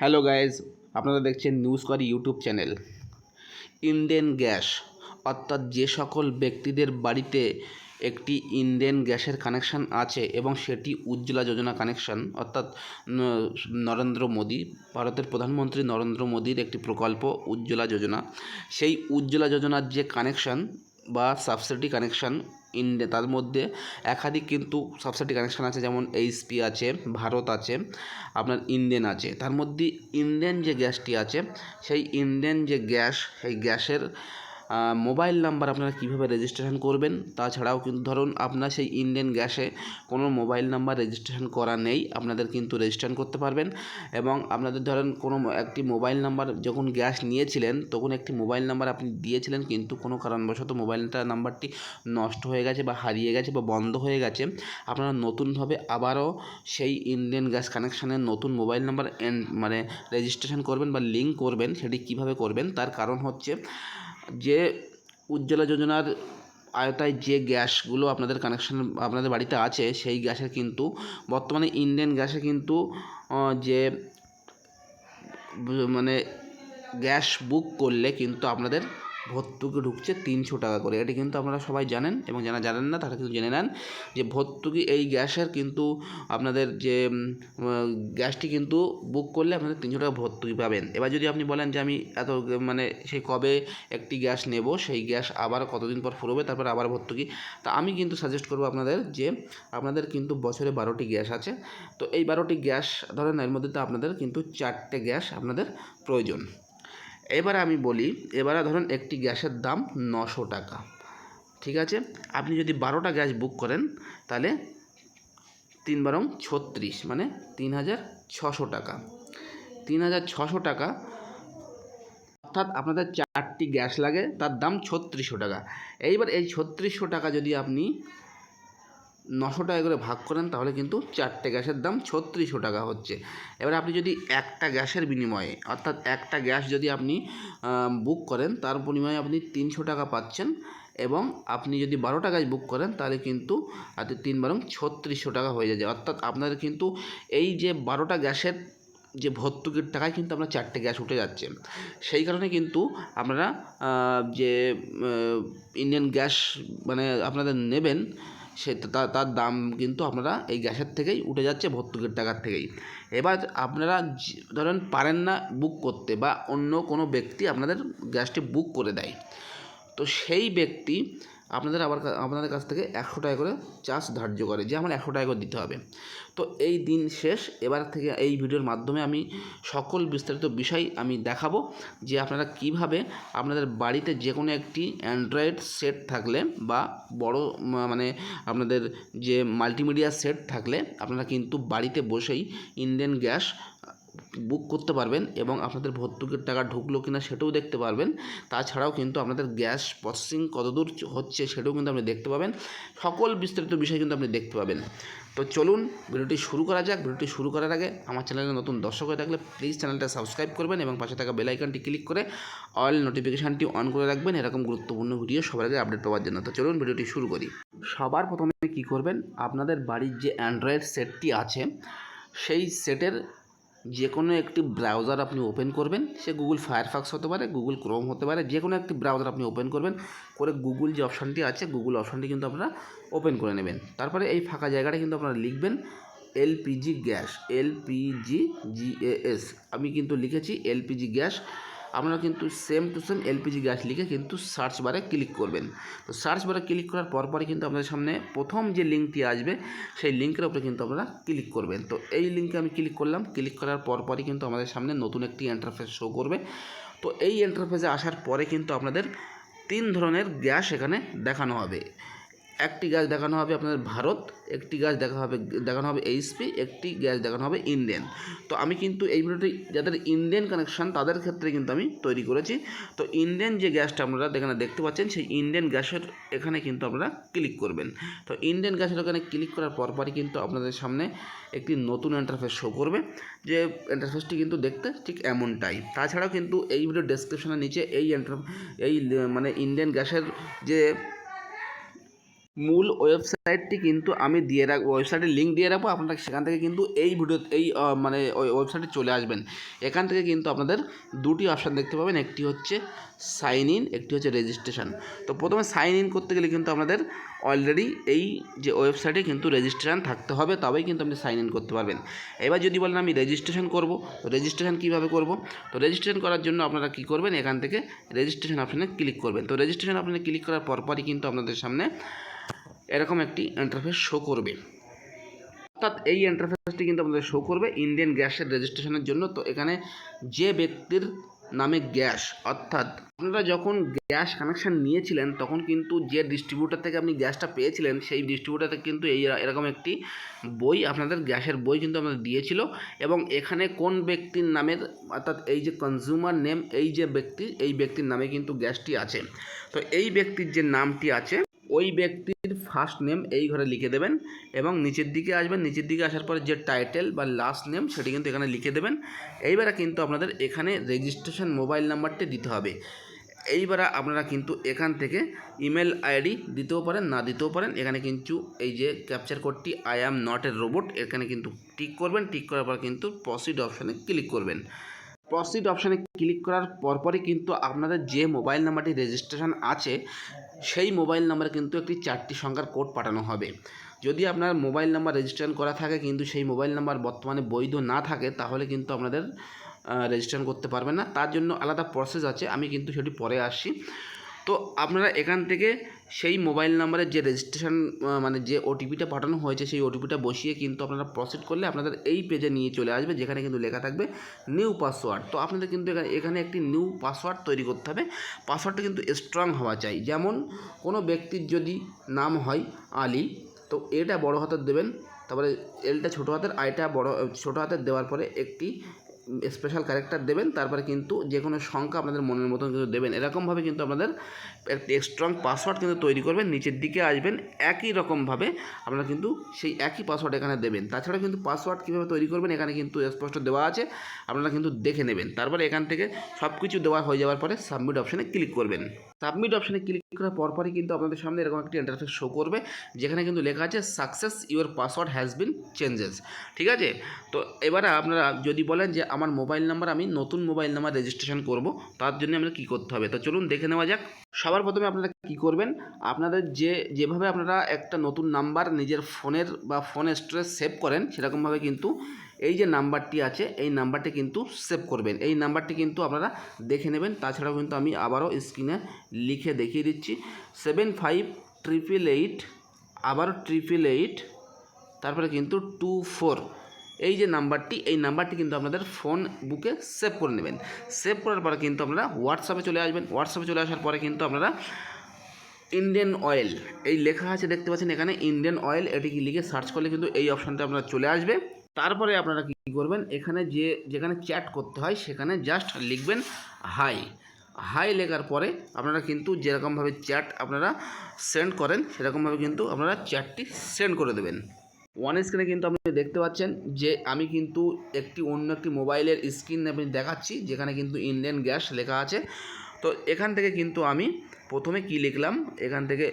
Hello guys, আপনারা দেখছেন news করি ইউটিউব চ্যানেল। ইন্ডেন গ্যাস, অর্থাৎ যে সকল ব্যক্তিদের বাড়িতে একটি ইন্ডেন গ্যাসের কানেকশান আছে এবং সেটি উজ্জ্বলা যোজনা কানেকশান, অর্থাৎ নরেন্দ্র মোদী, ভারতের প্রধানমন্ত্রী নরেন্দ্র মোদীর একটি প্রকল্প উজ্জ্বলা যোজনা। সেই উজ্জ্বলা যোজনার যে কানেকশান বা সাবসিডি কানেকশান ইন্ডিয়া তার মধ্যে একাধিক কিন্তু সাবসিডি কানেকশান আছে, যেমন এইচপি আছে, ভারত আছে, আপনার ইন্ডিয়ান আছে। তার মধ্যে ইন্ডিয়ান যে গ্যাসটি আছে, সেই ইন্ডিয়ান যে গ্যাস, সেই গ্যাসের মোবাইল নাম্বার আপনারা কীভাবে রেজিস্ট্রেশন করবেন, তাছাড়াও কিন্তু ধরুন আপনার সেই ইন্ডিয়ান গ্যাসে কোনো মোবাইল নাম্বার রেজিস্ট্রেশন করা নেই, আপনাদের কিন্তু রেজিস্ট্রেশন করতে পারবেন। এবং আপনাদের ধরেন কোনো একটি মোবাইল নাম্বার যখন গ্যাস নিয়েছিলেন, তখন একটি মোবাইল নাম্বার আপনি দিয়েছিলেন, কিন্তু কোনো কারণবশত মোবাইলটা নাম্বারটি নষ্ট হয়ে গেছে বা হারিয়ে গেছে বা বন্ধ হয়ে গেছে। আপনারা নতুনভাবে আবারও সেই ইন্ডিয়ান গ্যাস কানেকশানের নতুন মোবাইল নাম্বার মানে রেজিস্ট্রেশন করবেন বা লিঙ্ক করবেন, সেটি কীভাবে করবেন, তার কারণ হচ্ছে যে উজ্জ্বলা যোজনার আয়তায় যে গ্যাসগুলো আপনাদের কানেকশান আপনাদের বাড়িতে আছে, সেই গ্যাসের কিন্তু বর্তমানে ইন্ডিয়ান গ্যাসে কিন্তু যে মানে গ্যাস বুক করলে কিন্তু আপনাদের ভর্তুকি ঢুকছে তিনশো টাকা করে। এটি কিন্তু আপনারা সবাই জানেন এবং যারা জানেন না, তারা কিন্তু জেনে নেন যে ভর্তুকি এই গ্যাসের কিন্তু আপনাদের যে গ্যাসটি কিন্তু বুক করলে আপনাদের তিনশো টাকা ভর্তুকি পাবেন। এবার যদি আপনি বলেন যে আমি এত মানে সেই কবে একটি গ্যাস নেব, সেই গ্যাস আবার কতদিন পর ফুরবে, তারপর আবার ভর্তুকি, তা আমি কিন্তু সাজেস্ট করব আপনাদের যে, আপনাদের কিন্তু বছরে বারোটি গ্যাস আছে। তো এই বারোটি গ্যাস, ধরেন এর মধ্যে তো আপনাদের কিন্তু চারটে গ্যাস আপনাদের প্রয়োজন। এবারে আমি বলি, এবারে ধরুন একটি গ্যাসের দাম নশো টাকা। ঠিক আছে? আপনি যদি বারোটা গ্যাস বুক করেন, তাহলে তিন বারং ছত্রিশ মানে তিন হাজার ছশো টাকা। তিন হাজার ছশো টাকা, অর্থাৎ আপনাদের চারটি গ্যাস লাগে, তার দাম ছত্রিশশো টাকা। এইবার এই ছত্রিশশো টাকা যদি আপনি নশো টাকা করে ভাগ করেন, তাহলে কিন্তু চারটে গ্যাসের দাম ছত্রিশশো টাকা হচ্ছে। এবার আপনি যদি একটা গ্যাসের বিনিময়ে, অর্থাৎ একটা গ্যাস যদি আপনি বুক করেন, তার বিনিময়ে আপনি তিনশো টাকা পাচ্ছেন এবং আপনি যদি বারোটা গ্যাস বুক করেন, তাহলে কিন্তু আপনি তিন বারং ছত্রিশশো টাকা হয়ে যাচ্ছে অর্থাৎ আপনাদের কিন্তু এই যে বারোটা গ্যাসের যে ভর্তুকির টাকায় কিন্তু আপনার চারটে গ্যাস উঠে যাচ্ছে। সেই কারণে কিন্তু আপনারা যে ইন্ডিয়ান গ্যাস মানে আপনাদের নেবেন সে তার দাম কিন্তু আপনারা এই গ্যাসের থেকেই উঠে যাচ্ছে ভর্তুকির টাকার থেকেই। এবার আপনারা ধরেন পারেন না বুক করতে বা অন্য কোনো ব্যক্তি আপনাদের গ্যাসটি বুক করে দেয়। তো সেই ব্যক্তি আপনাদের আবার আপনাদের কাছ থেকে একশো টাকা করে চার্জ ধার্য করে, যে আমার একশো টাকা করে দিতে হবে। তো এই দিন শেষ, এবার থেকে এই ভিডিওর মাধ্যমে আমি সকল বিস্তারিত বিষয় আমি দেখাবো, যে আপনারা কীভাবে আপনাদের বাড়িতে যে কোনো একটি অ্যান্ড্রয়েড সেট থাকলে বা বড় মানে আপনাদের যে মাল্টিমিডিয়া সেট থাকলে আপনারা কিন্তু বাড়িতে বসেই ইন্ডিয়ান গ্যাস বুক করতে পারবেন এবং আপনাদের ভর্তুকির টাকা ঢুকলো কিনা সেটাও দেখতে পারবেন। তাছাড়াও কিন্তু আপনাদের গ্যাস প্রসেসিং কতদূর হচ্ছে সেটাও কিন্তু আপনি দেখতে পাবেন। সকল বিস্তারিত বিষয় কিন্তু আপনি দেখতে পাবেন। তো চলুন ভিডিওটি শুরু করা যাক। ভিডিওটি শুরু করার আগে আমার চ্যানেলে নতুন দর্শক হয়ে থাকলে প্লিজ চ্যানেলটা সাবস্ক্রাইব করবেন এবং পাশে থাকা বেল আইকনটি ক্লিক করে অল নোটিফিকেশানটি অন করে রাখবেন। এরকম গুরুত্বপূর্ণ ভিডিও সবার আগে আপডেট পাওয়ার জন্য। তো চলুন ভিডিওটি শুরু করি। সবার প্রথমে কী করবেন? আপনাদের বাড়ির যে অ্যান্ড্রয়েড সেটটি আছে, সেই সেটের যে কোনো একটি ব্রাউজার আপনি ওপেন করবেন, সে গুগল ফায়ারফক্স হতে পারে গুগল ক্রোম হতে পারে, যে কোনো একটি ব্রাউজার আপনি ওপেন করবেন, করে গুগল যে অপশানটি আছে গুগল অপশানটি কিন্তু আপনারা ওপেন করে নেবেন। তারপরে এই ফাঁকা জায়গাটা কিন্তু আপনারা লিখবেন এলপিজি গ্যাস, এলপিজি জিএএস আমি কিন্তু লিখেছি এলপিজি গ্যাস আপনারা কিন্তু same to same LPG gas লিখে কিন্তু সার্চ বারে ক্লিক করবেন। তো সার্চ বারে ক্লিক করার পরপরই কিন্তু আপনাদের সামনে প্রথম যে লিঙ্কটি আসবে, সেই লিঙ্কের উপরে কিন্তু আপনারা ক্লিক করবেন। তো এই লিঙ্কে আমি ক্লিক করলাম। ক্লিক করার পরপরই কিন্তু আমাদের সামনে নতুন একটি ইন্টারফেস শো করবে। তো এই ইন্টারফেসে আসার পরে কিন্তু আপনাদের তিন ধরনের গ্যাস এখানে দেখানো হবে। একটি গ্যাস দেখানো হবে আপনাদের ভারত, একটি গ্যাস দেখা হবে, দেখানো হবে এইচপি একটি গ্যাস দেখানো হবে ইন্ডিয়ান তো আমি কিন্তু এই ভিডিওটি যাদের ইন্ডিয়ান কানেকশান তাদের ক্ষেত্রে কিন্তু আমি তৈরি করেছি। তো ইন্ডিয়ান যে গ্যাসটা আপনারা এখানে দেখতে পাচ্ছেন, সেই ইন্ডিয়ান গ্যাসের এখানে কিন্তু আপনারা ক্লিক করবেন। তো ইন্ডিয়ান গ্যাসের ওখানে ক্লিক করার পরপরই কিন্তু আপনাদের সামনে একটি নতুন ইন্টারফেস শো করবে, যে ইন্টারফেসটি কিন্তু দেখতে ঠিক এমনটাই। তাছাড়াও কিন্তু এই ভিডিও ডেসক্রিপশনের নিচে এই এই মানে ইন্ডিয়ান গ্যাসের যে মূল ওয়েবসাইটটি কিন্তু আমি দিয়ে রাখব ওয়েবসাইটের লিঙ্ক দিয়ে রাখব। আপনারা সেখান থেকে কিন্তু এই ভিডিও এই মানে ওই ওয়েবসাইটে চলে আসবেন। এখান থেকে কিন্তু আপনাদের দুটি অপশান দেখতে পাবেন। একটি হচ্ছে সাইন ইন একটি হচ্ছে রেজিস্ট্রেশন তো প্রথমে সাইন ইন করতে গেলে কিন্তু আপনাদের অলরেডি এই যে ওয়েবসাইটে কিন্তু রেজিস্ট্রেশন থাকতে হবে, তবেই কিন্তু আপনি সাইন ইন করতে পারবেন। এবার যদি বলেন আমি রেজিস্ট্রেশন করব রেজিস্ট্রেশন কীভাবে করব? তো রেজিস্ট্রেশন করার জন্য আপনারা কী করবেন? এখান থেকে রেজিস্ট্রেশন অপশানে ক্লিক করবেন। তো রেজিস্ট্রেশন অপশানে ক্লিক করার পরপরই কিন্তু আপনাদের সামনে এরকম একটি ইন্টারফেস শো করবে। অর্থাৎ এই ইন্টারফেসটি কিন্তু আপনাদের শো করবে ইন্ডিয়ান গ্যাসের রেজিস্ট্রেশনের জন্য। তো এখানে যে ব্যক্তির নামে গ্যাস, অর্থাৎ আপনারা যখন গ্যাস কানেকশান নিয়েছিলেন, তখন কিন্তু যে ডিস্ট্রিবিউটার থেকে আপনি গ্যাসটা পেয়েছিলেন, সেই ডিস্ট্রিবিউটার কিন্তু এই এরকম একটি বই, আপনাদের গ্যাসের বই কিন্তু আমাদের দিয়েছিল। এবং এখানে কোন ব্যক্তির নামের, অর্থাৎ এই যে কনজিউমার নেম এই যে ব্যক্তি, এই ব্যক্তির নামে কিন্তু গ্যাসটি আছে। তো এই ব্যক্তির যে নামটি আছে ওই ব্যক্তির ফার্স্ট নেম এই ঘরে লিখে দেবেন এবং নিচের দিকে আসবেন। নিচের দিকে আসার পরে যে টাইটেল বা লাস্ট নেম সেটি কিন্তু এখানে লিখে দেবেন। এইবারে কিন্তু আপনাদের এখানে রেজিস্ট্রেশন মোবাইল নাম্বারটি দিতে হবে। এইবারে আপনারা কিন্তু এখান থেকে ইমেল আইডি দিতেও পারেন, না দিতেও পারেন। এখানে কিন্তু এই যে ক্যাপচার কোডটি I am not a robot এখানে কিন্তু টিক করবেন। টিক করার পর কিন্তু প্রসিড অপশানে ক্লিক করবেন। প্রসিড অপশানে ক্লিক করার পরপরই কিন্তু আপনাদের যে মোবাইল নাম্বারটি রেজিস্ট্রেশন আছে, সেই মোবাইল নাম্বারে কিন্তু একটি চারটি সংখ্যার কোড পাঠানো হবে। যদি আপনার মোবাইল নাম্বার রেজিস্ট্রেশন করা থাকে কিন্তু সেই মোবাইল নাম্বার বর্তমানে বৈধ না থাকে, তাহলে কিন্তু আপনাদের রেজিস্ট্রেশন করতে পারবেন না। তার জন্য আলাদা প্রসেস আছে, আমি কিন্তু সেটি পরে আসছি। তো আপনারা এখান থেকে সেই মোবাইল নাম্বারের যে রেজিস্ট্রেশন মানে যে ওটিপিটা পাঠানো হয়েছে, সেই ওটিপিটা বসিয়ে কিন্তু আপনারা প্রসিড করলে আপনাদের এই পেজে নিয়ে চলে আসবে, যেখানে কিন্তু লেখা থাকবে নিউ পাসওয়ার্ড তো আপনাদের কিন্তু এখানে একটি নিউ পাসওয়ার্ড তৈরি করতে হবে। পাসওয়ার্ডটা কিন্তু স্ট্রং হওয়া চাই। যেমন কোনো ব্যক্তির যদি নাম হয় আলী, তো এটা বড় হাতের দেবেন, তারপরে এলটা ছোটো হাতের আইটা বড়, ছোটো হাতের দেওয়ার পরে একটি স্পেশাল ক্যারেক্টার দেবেন, তারপরে কিন্তু যে কোনো সংখ্যা আপনাদের মনের মতন কিন্তু দেবেন। এরকমভাবে কিন্তু আপনাদের একটি স্ট্রং পাসওয়ার্ড কিন্তু তৈরি করবেন, নিচের দিকে আসবেন, একই রকমভাবে আপনারা কিন্তু সেই একই পাসওয়ার্ড এখানে দেবেন। তাছাড়া কিন্তু পাসওয়ার্ড কীভাবে তৈরি করবেন, এখানে কিন্তু স্পষ্ট দেওয়া আছে, আপনারা কিন্তু দেখে নেবেন। তারপরে এখান থেকে সব কিছু দেওয়া হয়ে যাওয়ার পরে সাবমিট অপশানে ক্লিক করবেন। সাবমিট অপশানে ক্লিক করার পরপরই কিন্তু আপনাদের সামনে এরকম একটি ইন্টারফেস শো করবে, যেখানে কিন্তু লেখা আছে success your password has been changes ঠিক আছে? তো এবারে আপনারা যদি বলেন যে, আমার মোবাইল নাম্বার আমি নতুন মোবাইল নাম্বার রেজিস্ট্রেশন করব তার জন্য আমাদের কী করতে হবে? তো চলুন দেখে নেওয়া যাক। সবার প্রথমে আপনারা কী করবেন? আপনাদের যে, যেভাবে আপনারা একটা নতুন নাম্বার নিজের ফোনের বা ফোন স্টোরেজ সেভ করেন, সেরকমভাবে কিন্তু এই যে নাম্বারটি আছে, এই নাম্বারটি কিন্তু সেভ করবেন। এই নাম্বারটি কিন্তু আপনারা দেখে নেবেন। তাছাড়াও কিন্তু আমি আবারও স্ক্রিনে লিখে দেখিয়ে দিচ্ছি। সেভেন ফাইভ ট্রিপল এইট আবারও ট্রিপল এইট তারপরে কিন্তু টু ফোর এই যে নাম্বারটি, এই নাম্বারটি কিন্তু আপনাদের ফোন বুকে সেভ করে নেবেন। সেভ করার পরে কিন্তু আপনারা হোয়াটসঅ্যাপে চলে আসবেন। হোয়াটসঅ্যাপে চলে আসার পরে কিন্তু আপনারা ইন্ডিয়ান অয়েল এই লেখা আছে দেখতে পাচ্ছেন এখানে ইন্ডিয়ান অয়েল এটি লিখে সার্চ করলে কিন্তু এই অপশানটা আপনারা চলে আসবে। তারপরে আপনারা কী করবেন? এখানে যে, যেখানে চ্যাট করতে হয়, সেখানে জাস্ট লিখবেন হাই হাই লেখার পরে আপনারা কিন্তু যেরকমভাবে চ্যাট আপনারা সেন্ড করেন, সেরকমভাবে কিন্তু আপনারা চ্যাটটি সেন্ড করে দেবেন। ওয়ান স্ক্রিনে কিন্তু আপনি দেখতে পাচ্ছেন যে, আমি কিন্তু একটি অন্য একটি মোবাইলের স্ক্রিন আপনি দেখাচ্ছি, যেখানে কিন্তু ইন্ডিয়ান গ্যাস লেখা আছে। তো এখান থেকে কিন্তু আমি প্রথমে কি লিখলাম? এখান থেকে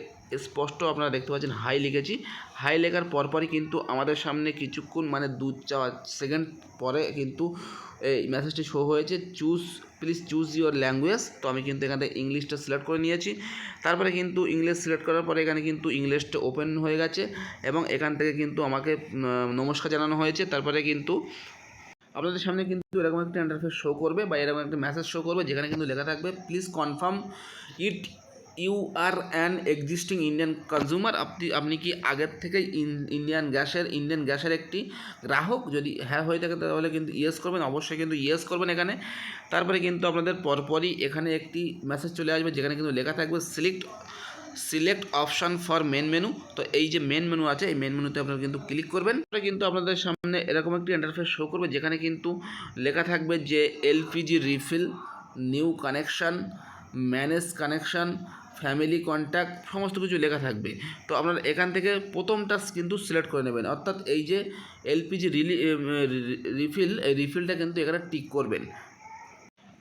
স্পষ্ট আপনারা দেখতে পাচ্ছেন হাই লিখেছি। হাই লেখার পরপরই কিন্তু আমাদের সামনে কিছুক্ষণ মানে দু চার সেকেন্ড পরে কিন্তু এই মেসেজটি শো হয়েছে। Choose please choose your language তো আমি কিন্তু এখান ইংলিশটা সিলেক্ট করে নিয়েছি। তারপরে কিন্তু ইংলিশ সিলেক্ট করার পরে এখানে কিন্তু ইংলিশটা ওপেন হয়ে গেছে এবং এখান থেকে কিন্তু আমাকে নমস্কার জানানো হয়েছে। তারপরে কিন্তু আপনাদের সামনে কিন্তু এরকম একটা ইন্টারফেস শো করবে বা এরকম একটা মেসেজ শো করবে যেখানে কিন্তু লেখা থাকবে please confirm it you are an existing Indian consumer. আপনি আপনি কি আগের থেকেই ইন্ডিয়ান গ্যাসের ইন্ডিয়ান গ্যাসের একটি গ্রাহক? যদি হ্যাঁ হয়ে থাকে তাহলে কিন্তু ইয়েস করবেন, অবশ্যই কিন্তু ইয়েস করবেন এখানে। তারপরে কিন্তু আপনাদের পরপরই এখানে একটি মেসেজ চলে আসবে, যেখানে কিন্তু লেখা থাকবে select select option for main menu তো এই যে মেন মেনু আছে, এই মেন মেনুতে আপনারা কিন্তু ক্লিক করবেন। কিন্তু আপনাদের সামনে এরকম একটি ইন্টারফেস শো করবে, যেখানে কিন্তু লেখা থাকবে যে LPG refill new connection manage connection family contact সমস্ত কিছু লেখা থাকবে। তো আপনারা এখান থেকে প্রথমটা কিন্তু সিলেক্ট করে নেবেন। অর্থাৎ এই যে এলপিজি রিলি রিফিল এই রিফিলটা কিন্তু এখানে টিক করবেন।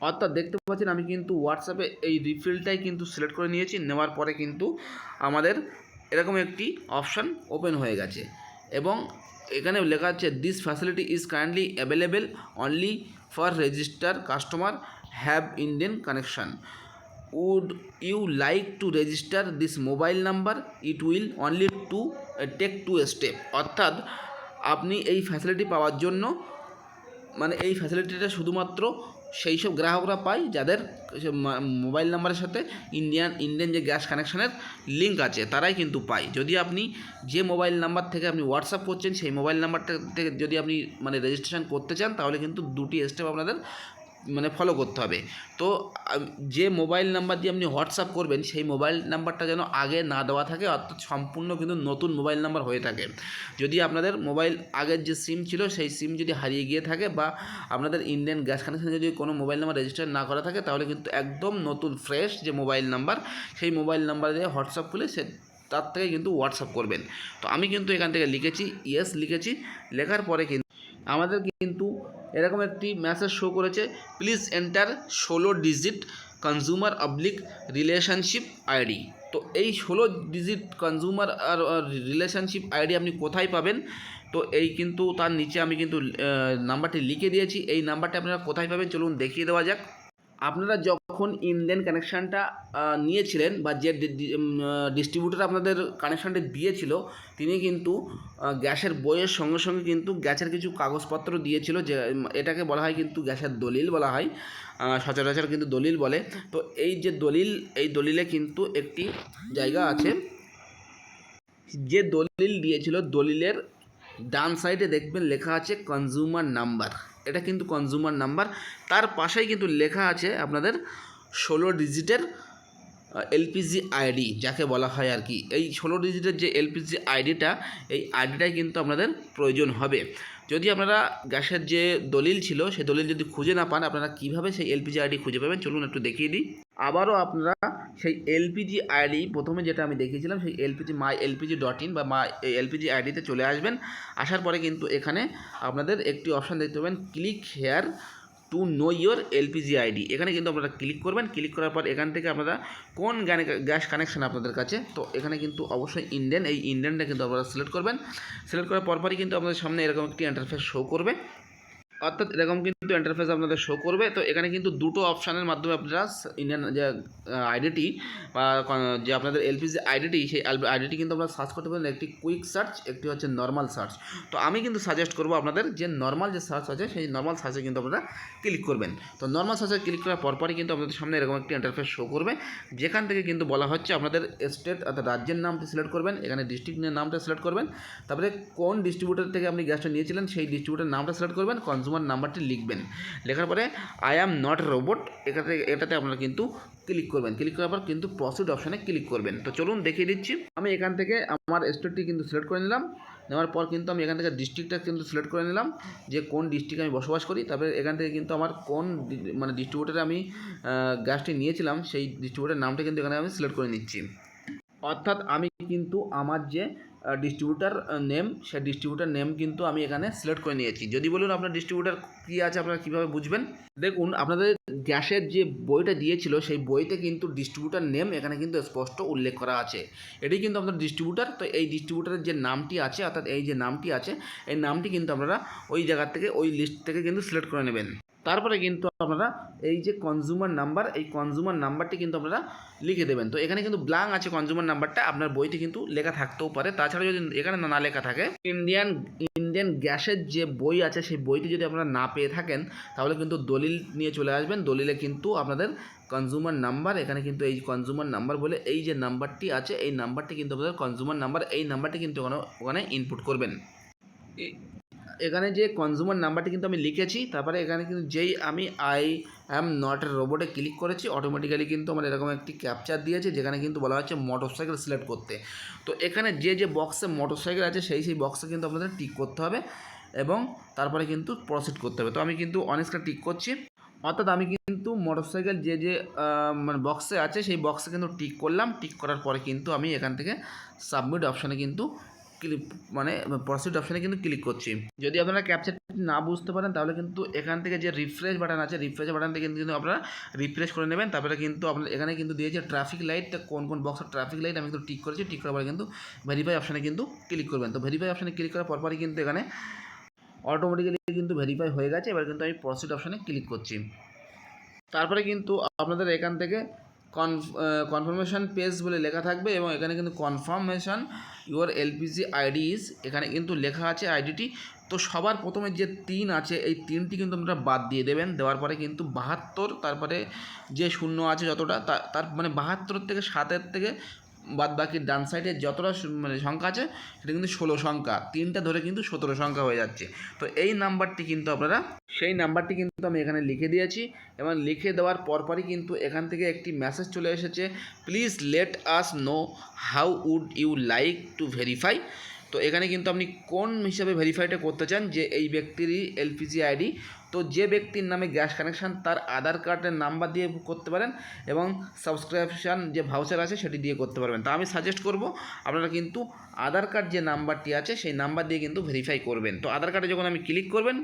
অর্থাৎ দেখতে পাচ্ছেন আমি কিন্তু হোয়াটসঅ্যাপে এই রিফিলটাই কিন্তু সিলেক্ট করে নিয়েছি। নেওয়ার পরে কিন্তু আমাদের এরকম একটি অপশান ওপেন হয়ে গেছে। এবং এখানে লেখা আছে this facility is currently available only for register customer have Indian connection would you like to register this mobile number it will only to take two step অর্থাৎ, আপনি এই ফ্যাসিলিটি পাওয়ার জন্য মানে এই ফ্যাসিলিটিটা শুধুমাত্র সেই সব গ্রাহকরা পায় যাদের মোবাইল নাম্বারের সাথে ইন্ডিয়ান ইন্ডিয়ান যে গ্যাস কানেকশনের লিঙ্ক আছে, তারাই কিন্তু পায়। যদি আপনি যে মোবাইল নাম্বার থেকে আপনি হোয়াটসঅ্যাপ করছেন, সেই মোবাইল নাম্বারটা থেকে যদি আপনি মানে রেজিস্ট্রেশন করতে চান, তাহলে কিন্তু দুটি স্টেপ আপনাদের মানে ফলো করতে হবে। তো যে মোবাইল নাম্বার দিয়ে আপনি হোয়াটসঅ্যাপ করবেন, সেই মোবাইল নাম্বারটা যেন আগে না দেওয়া থাকে, অর্থাৎ সম্পূর্ণ কিন্তু নতুন মোবাইল নাম্বার হয়ে থাকে। যদি আপনাদের মোবাইল আগের যে সিম ছিল, সেই সিম যদি হারিয়ে গিয়ে থাকে বা আপনাদের ইন্ডিয়ান গ্যাস কানেকশানে যদি কোনো মোবাইল নাম্বার রেজিস্টার না করা থাকে, তাহলে কিন্তু একদম নতুন ফ্রেশ যে মোবাইল নাম্বার সেই মোবাইল নাম্বার দিয়ে হোয়াটসঅ্যাপ খুলে সে, তার থেকে কিন্তু হোয়াটসঅ্যাপ করবেন। তো আমি কিন্তু এখান থেকে লিখেছি ইয়েস লিখেছি, লেখার পরে কিন্তু আমাদের কিন্তু এরকম একটি মেসেজ শো করেছে প্লিজ এন্টার ষোলো digit consumer oblique relationship ID তো এই ষোলো ডিজিট কনজিউমার আর রিলেশনশিপ আইডি আপনি কোথায় পাবেন? তো এই কিন্তু তার নিচে আমি কিন্তু নাম্বারটি লিখে দিয়েছি। এই নাম্বারটি আপনারা কোথায় পাবেন? চলুন দেখিয়ে দেওয়া যাক। আপনারা যখন ইন্ডিয়ান কানেকশানটা নিয়েছিলেন বা যে ডিস্ট্রিবিউটার আপনাদের কানেকশানটা দিয়েছিল, তিনি কিন্তু গ্যাসের বইয়ের সঙ্গে সঙ্গে কিন্তু গ্যাসের কিছু কাগজপত্র দিয়েছিল যে এটাকে বলা হয় কিন্তু গ্যাসের দলিল বলা হয় সচরাচর কিন্তু দলিল বলে। তো এই যে দলিল, এই দলিলে কিন্তু একটি জায়গা আছে, যে দলিল দিয়েছিল, দলিলের ডান সাইডে দেখবেন লেখা আছে কনজিউমার নাম্বার এটা কিন্তু কনজিউমার নাম্বার তার পাশেই কিন্তু লেখা আছে আপনাদের ষোলো ডিজিটের এলপিজি আইডি যাকে বলা হয় আর কি। এই ষোলো ডিজিটের যে এলপিজি আইডিটা এই আইডিটাই কিন্তু আপনাদের প্রয়োজন হবে। যদি আপনারা গ্যাসের যে দলিল ছিল, সেই দলিল যদি খুঁজে না পান, আপনারা কীভাবে সেই এলপিজি আইডি খুঁজে পাবেন? চলুন একটু দেখিয়ে দিই। আবারও আপনারা সেই এলপিজি আইডি, প্রথমে যেটা আমি দেখিয়েছিলাম, সেই LPG my LPG dot in বা মাই এলপিজি আইডিতে চলে আসবেন। আসার পরে কিন্তু এখানে আপনাদের একটি অপশান দেখতে পাবেন click here to know your LPG ID. এখানে কিন্তু আপনারা ক্লিক করবেন ক্লিক করার পর এখান থেকে আপনারা কোন গ্যাস কানেকশান আপনাদের কাছে, তো এখানে কিন্তু অবশ্যই ইন্ডিয়ান এই ইন্ডিয়ানটা কিন্তু আপনারা সিলেক্ট করবেন। সিলেক্ট করার পরপরই কিন্তু আপনাদের সামনে এরকম একটি ইন্টারফেস শো করবে। অর্থাৎ এরকম কিন্তু ইন্টারফেস আপনাদের শো করবে। তো এখানে কিন্তু দুটো অপশানের মাধ্যমে আপনারা ইন্ডিয়ান যে আইডিটি বা যে আপনাদের এলপিজি আইডিটি সেই আইডিটি কিন্তু আপনারা সার্চ করতে পারেন। একটি কুইক সার্চ একটি হচ্ছে নর্মাল সার্চ তো আমি কিন্তু সাজেস্ট করব আপনাদের যে নর্মাল যে সার্চ আছে, সেই নর্মাল সার্চে কিন্তু আপনারা ক্লিক করবেন। তো নর্মাল সার্চে ক্লিক করার পরপরই কিন্তু আপনাদের সামনে এরকম একটি ইন্টারফেস শো করবে। যেখান থেকে কিন্তু বলা হচ্ছে আপনাদের স্টেট অর্থাৎ রাজ্যের নামটি সিলেক্ট করবেন, এখানে ডিস্ট্রিক্টের নামটা সিলেক্ট করবেন। তারপরে কোন ডিস্ট্রিবিউটার থেকে আপনি গ্যাসটা নিয়েছিলেন, সেই ডিস্ট্রিবিউটার নামটা সিলেক্ট করবেন কনজিউমার নাম্বারটি লিখবেন। লেখার পরে আই অ্যাম নট রোবট এটাতে এটাতে আপনারা কিন্তু ক্লিক করবেন। ক্লিক করার পর কিন্তু প্রসিড অপশানে ক্লিক করবেন। তো চলুন দেখিয়ে দিচ্ছি। আমি এখান থেকে আমার স্টেটটি কিন্তু সিলেক্ট করে নিলাম। নেওয়ার পর কিন্তু আমি এখান থেকে ডিস্ট্রিক্টটা কিন্তু সিলেক্ট করে নিলাম। যে কোন ডিস্ট্রিক্টে আমি বসবাস করি, তারপরে এখান থেকে কিন্তু আমার কোন মানে ডিস্ট্রিবিউটারে আমি গ্যাসটি নিয়েছিলাম, সেই ডিস্ট্রিবিউটার নামটা কিন্তু এখানে আমি সিলেক্ট করে নিচ্ছি। অর্থাৎ আমি কিন্তু আমার যে ডিস্ট্রিবিউটার নেম সেই ডিস্ট্রিবিউটার নেম কিন্তু আমি এখানে সিলেক্ট করে নিয়েছি। যদি বলুন আপনার ডিস্ট্রিবিউটার কী আছে, আপনারা কীভাবে বুঝবেন? দেখুন, আপনাদের গ্যাসের যে বইটা দিয়েছিল, সেই বইতে কিন্তু ডিস্ট্রিবিউটার নেম এখানে কিন্তু স্পষ্ট উল্লেখ করা আছে। এটি কিন্তু আপনার ডিস্ট্রিবিউটার তো এই ডিস্ট্রিবিউটারের যে নামটি আছে, অর্থাৎ এই যে নামটি আছে, এই নামটি কিন্তু আপনারা ওই জায়গা থেকে, ওই লিস্ট থেকে কিন্তু সিলেক্ট করে নেবেন। তারপরে কিন্তু আপনারা এই যে কনজিউমার নাম্বার এই কনজিউমার নাম্বারটি কিন্তু আপনারা লিখে দেবেন। তো এখানে কিন্তু ব্লাং আছে কনজিউমার নাম্বারটা আপনার বইতে কিন্তু লেখা থাকতেও পারে। তাছাড়া যদি এখানে না লেখা থাকে ইন্ডিয়ান ইন্ডিয়ান গ্যাসের যে বই আছে, সেই বইটি যদি আপনারা না পেয়ে থাকেন, তাহলে কিন্তু দলিল নিয়ে চলে আসবেন। দলিলে কিন্তু আপনাদের কনজিউমার নাম্বার এখানে কিন্তু এই কনজিউমার নাম্বার বলে এই যে নাম্বারটি আছে, এই নাম্বারটি কিন্তু আপনাদের কনজিউমার নাম্বার এই নাম্বারটি কিন্তু ওখানে ওখানে ইনপুট করবেন। এখানে যে কনজিউমার নাম্বারটি কিন্তু আমি লিখেছি, তারপরে এখানে কিন্তু যেই আমি আই অ্যাম নট রোবটে ক্লিক করেছি অটোমেটিক্যালি কিন্তু আমার এরকম একটি ক্যাপচার দিয়েছে, যেখানে কিন্তু বলা হচ্ছে মোটরসাইকেল সিলেক্ট করতে। তো এখানে যে যে বক্সে মোটরসাইকেল আছে, সেই সেই বক্সে কিন্তু আপনাদের টিক করতে হবে এবং তারপরে কিন্তু প্রসিড করতে হবে। তো আমি কিন্তু অনেকটা টিক করছি। অর্থাৎ আমি কিন্তু মোটরসাইকেল যে যে মানে বক্সে আছে, সেই বক্সে কিন্তু টিক করলাম। টিক করার পরে কিন্তু আমি এখান থেকে সাবমিট অপশানে কিন্তু ক্লিক মানে প্রসিড অপশানে কিন্তু ক্লিক করছি। যদি আপনারা ক্যাপচার না বুঝতে পারেন, তাহলে কিন্তু এখান থেকে যে রিফ্রেশ বাটন আছে রিফ্রেশ বাটন থেকে কিন্তু আপনারা রিফ্রেশ করে নেবেন। তারপরে কিন্তু আপনার এখানে কিন্তু দিয়েছে ট্রাফিক লাইট কোন কোন বক্সের ট্রাফিক লাইট আমি কিন্তু টিক করেছি। টিক করার পরে কিন্তু ভেরিফাই অপশানে কিন্তু ক্লিক করবেন। তো ভেরিফাই অপশানে ক্লিক করার পরপরই কিন্তু এখানে অটোমেটিক্যালি কিন্তু ভেরিফাই হয়ে গেছে। এবার কিন্তু আমি প্রসিড অপশানে ক্লিক করছি। তারপরে কিন্তু আপনাদের এখান থেকে কনফার্মেশন পেজ বলে লেখা থাকবে এবং এখানে কিন্তু confirmation your LPG ID is এখানে কিন্তু লেখা আছে আইডিটি তো সবার প্রথমে যে তিন আছে, এই তিনটি কিন্তু আপনারা বাদ দিয়ে দেবেন। দেওয়ার পরে কিন্তু বাহাত্তর, তারপরে যে শূন্য আছে যতটা তার মানে বাহাত্তর থেকে সাতের থেকে বাদ বাকি ডান সাইডে যতটা মানে সংখ্যা আছে, সেটা কিন্তু ষোলো সংখ্যা। তিনটা ধরে কিন্তু সতেরো সংখ্যা হয়ে যাচ্ছে। তো এই নাম্বারটি কিন্তু আপনারা, সেই নাম্বারটি কিন্তু আমি এখানে লিখে দিয়েছি এবং লিখে দেওয়ার পরপরই কিন্তু এখান থেকে একটি মেসেজ চলে এসেছে please let us know how would you like to verify তো এখানে কিন্তু আপনি কোন হিসাবে ভেরিফাইটা করতে চান যে এই ব্যক্তিরই এলপিজি আইডি তো যে ব্যক্তির নামে গ্যাস কানেকশান তার আধার কার্ডের নাম্বার দিয়ে করতে পারেন এবং সাবস্ক্রিপশান যে ভাউচার আছে সেটি দিয়ে করতে পারবেন। তা আমি সাজেস্ট করব, আপনারা কিন্তু আধার কার্ড যে নাম্বারটি আছে সেই নাম্বার দিয়ে কিন্তু ভেরিফাই করবেন। তো আধার কার্ডে যখন আমি ক্লিক করবেন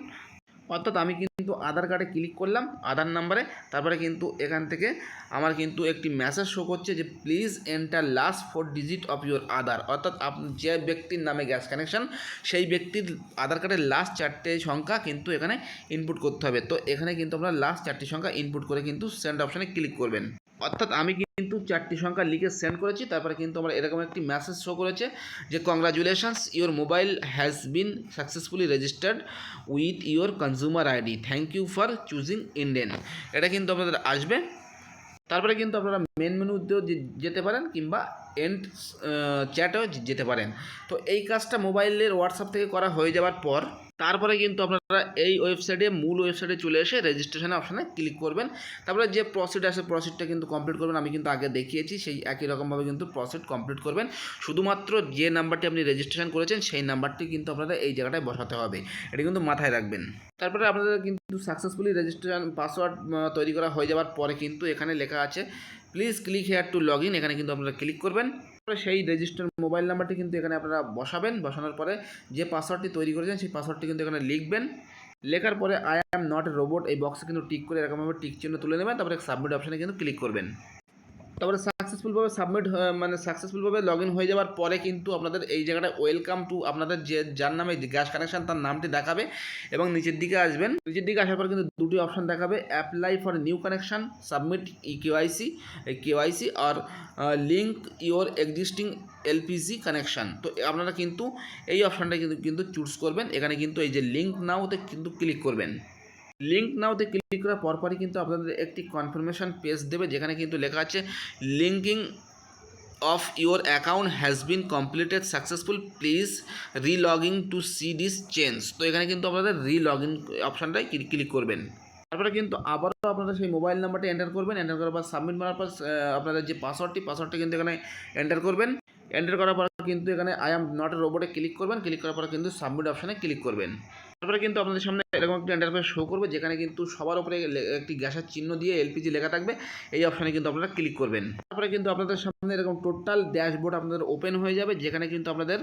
অর্থাৎ আমি কিন্তু আধার কার্ডে ক্লিক করলাম, আধার নাম্বারে তারপরে কিন্তু এখান থেকে আমার কিন্তু একটি মেসেজ শো করছে যে please enter last four digit of your Aadhaar. অর্থাৎ আপনি যে ব্যক্তির নামে গ্যাস কানেকশন সেই ব্যক্তির আধার কার্ডের লাস্ট চারটে সংখ্যা কিন্তু এখানে ইনপুট করতে হবে। তো এখানে কিন্তু আপনার লাস্ট চারটি সংখ্যা ইনপুট করে কিন্তু সেন্ড অপশানে ক্লিক করবেন। অর্থাৎ আমি কিন্তু চারটি সংখ্যা লিখে সেন্ড করেছি, তারপরে কিন্তু আমার এরকম একটি মেসেজ শো করেছে যে congratulations your mobile has been successfully registered with your consumer ID thank you for choosing Indian এটা কিন্তু আপনাদের আসবে। তারপরে কিন্তু আপনারা মেন মেনুতেও যে- যেতে পারেন কিংবা এন্ড চ্যাটেও যেতে পারেন। তো এই কাজটা মোবাইলের হোয়াটসঅ্যাপ থেকে করা হয়ে যাওয়ার পর তারপরে কিন্তু আপনারা এই ওয়েবসাইটে মূল ওয়েবসাইটে চলে এসে রেজিস্ট্রেশন অপশানে ক্লিক করবেন। তারপরে যে প্রসিড আছে প্রসিডটা কিন্তু কমপ্লিট করবেন, আমি কিন্তু আগে দেখিয়েছি, সেই একই রকমভাবে কিন্তু প্রসিড কমপ্লিট করবেন। শুধুমাত্র যে নাম্বারটি আপনি রেজিস্ট্রেশন করেছেন, সেই নাম্বারটি কিন্তু আপনারা এই জায়গাটায় বসাতে হবে। এটা কিন্তু মাথায় রাখবেন। তারপরে আপনাদের কিন্তু সাকসেসফুলি রেজিস্ট্রেশন পাসওয়ার্ড তৈরি করা হয়ে যাওয়ার পরে কিন্তু এখানে লেখা আছে please click here to log in, এখানে কিন্তু আপনারা ক্লিক করবেন। সেই রেজিস্টার মোবাইল নাম্বারটি কিন্তু এখানে আপনারা বসাবেন। বসানোর পরে যে পাসওয়ার্ডটি তৈরি করেছেন, সেই পাসওয়ার্ডটি কিন্তু এখানে লিখবেন। লেখার পরে I am not a robot এই বক্সে কিন্তু টিক করে এরকমভাবে টিক চিহ্ন তুলে নেবেন। তারপরে সাবমিট অপশানে কিন্তু ক্লিক করবেন। তারপরে সাকসেসফুলভাবে সাবমিট মানে সাকসেসফুলভাবে লগ ইন হয়ে যাওয়ার পরে কিন্তু আপনাদের এই জায়গাটায় ওয়েলকাম টু আপনাদের যে, যার নামে গ্যাস কানেকশন তার নামটি দেখাবে এবং নিচের দিকে আসবেন। নিচের দিকে আসার পর কিন্তু দুটি অপশন দেখাবে apply for new connection submit e KYC KYC R link your existing LPG connection তো আপনারা কিন্তু এই অপশানটা কিন্তু কিন্তু চুজ করবেন। এখানে কিন্তু এই যে লিঙ্ক নাওতে কিন্তু ক্লিক করবেন। লিঙ্ক নাওতে ক্লিক করার পরপরই কিন্তু আপনাদের একটি কনফার্মেশন পেজ দেবে, যেখানে কিন্তু লেখা আছে linking of your account has been completed successful please relogging to see this change তো এখানে কিন্তু আপনাদের রিলগ ইন অপশানটাই ক্লিক করবেন। তারপরে কিন্তু আবারও আপনারা সেই মোবাইল নাম্বারটা এন্টার করবেন। এন্টার করার পর সাবমিট মারার পর আপনাদের যে পাসওয়ার্ডটি পাসওয়ার্ডটি কিন্তু এখানে এন্টার করবেন। এন্টার করার পর কিন্তু এখানে আই এম নট এ রোবটে ক্লিক করবেন। ক্লিক করার পর কিন্তু সাবমিট অপশানে ক্লিক করবেন। তারপরে কিন্তু আপনাদের সামনে এরকম একটি ইন্টারফেস শো করবে, যেখানে কিন্তু সবার উপরে একটি গ্যাসের চিহ্ন দিয়ে এলপিজি লেখা থাকবে। এই অপশানে কিন্তু আপনারা ক্লিক করবেন। তারপরে কিন্তু আপনাদের সামনে এরকম টোটাল ড্যাশবোর্ড আপনাদের ওপেন হয়ে যাবে, যেখানে কিন্তু আপনাদের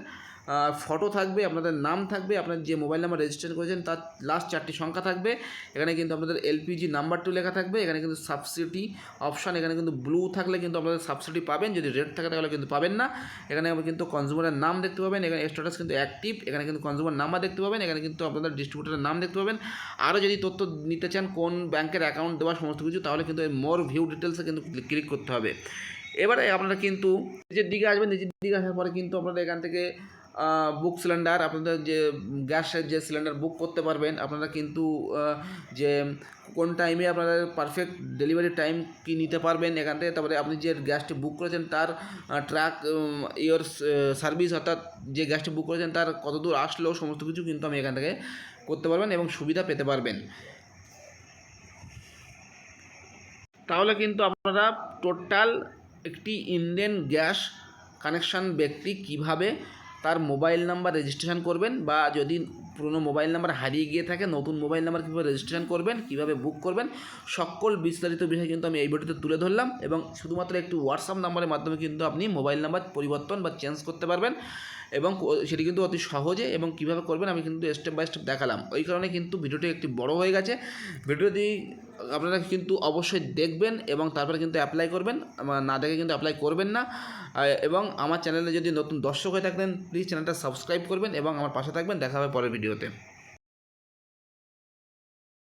ফটো থাকবে, আপনাদের নাম থাকবে, আপনার যে মোবাইল নাম্বার রেজিস্ট্রেশন করেছেন, তার লাস্ট চারটি সংখ্যা থাকবে। এখানে কিন্তু আপনাদের এলপিজি নাম্বারটি লেখা থাকবে, এখানে কিন্তু সাবসিডি অপশান এখানে কিন্তু ব্লু থাকলে কিন্তু আপনাদের সাবসিডি পাবেন, যদি রেড থাকে তাহলে কিন্তু পাবেন না। এখানে কিন্তু কনজিউমারের নাম দেখতে পাবেন, এখানে স্ট্যাটাস কিন্তু অ্যাক্টিভ এখানে কিন্তু কনজিউমার নাম্বার দেখতে পাবেন, এখানে কিন্তু আপনাদের ডিস্ট্রিবিউটারের নাম দেখতে পাবেন। আরও যদি তথ্য নিতে চান, কোন ব্যাংকের অ্যাকাউন্ট দেওয়া সমস্ত কিছু, তাহলে কিন্তু মোর ভিউ ডিটেলসে কিন্তু ক্লিক করতে হবে। এবারে আপনারা কিন্তু নিজের দিকে আসবেন, নিজের দিকে আসার পরে কিন্তু আপনারা এখান থেকে বুক সিলিন্ডার আপনাদের যে গ্যাসের যে সিলিন্ডার বুক করতে পারবেন, আপনারা কিন্তু যে কোন টাইমে আপনারা পারফেক্ট ডেলিভারি টাইম কি নিতে পারবেন এখান থেকে, তারপরে আপনি যে গ্যাসটি বুক করেছেন, তার ট্রাক ইয়োর সার্ভিস অর্থাৎ যে গ্যাসটি বুক করেছেন, তার কত দূর আসলো, সমস্ত কিছু কিন্তু আমি এখান থেকে করতে পারবেন এবং সুবিধা পেতে পারবেন। তাহলে কিন্তু আপনারা টোটাল একটি ইন্ডিয়ান গ্যাস কানেকশন ব্যক্তি কীভাবে তার মোবাইল নাম্বার রেজিস্ট্রেশন করবেন বা যদি পুরনো মোবাইল নাম্বার হারিয়ে গিয়ে থাকে, নতুন মোবাইল নাম্বার কীভাবে রেজিস্ট্রেশন করবেন, কীভাবে বুক করবেন, সকল বিস্তারিত বিষয় কিন্তু আমি এই ভিডিওতে তুলে ধরলাম এবং শুধুমাত্র একটি হোয়াটসঅ্যাপ নাম্বারের মাধ্যমে কিন্তু আপনি মোবাইল নাম্বার পরিবর্তন বা চেঞ্জ করতে পারবেন। এবং সেটি কিন্তু অতি সহজে এবং কীভাবে করবেন আমি কিন্তু স্টেপ বাই স্টেপ দেখালাম। ওই কারণে কিন্তু ভিডিওটি একটি বড় হয়ে গেছে। ভিডিওটি আপনারা কিন্তু অবশ্যই দেখবেন এবং তারপরে কিন্তু অ্যাপ্লাই করবেন। না দেখে কিন্তু অ্যাপ্লাই করবেন না। এবং আমার চ্যানেলে যদি নতুন দর্শক হয়ে থাকেন প্লিজ চ্যানেলটা সাবস্ক্রাইব করবেন এবং আমার পাশে থাকবেন। দেখা হবে পরের ভিডিওতে।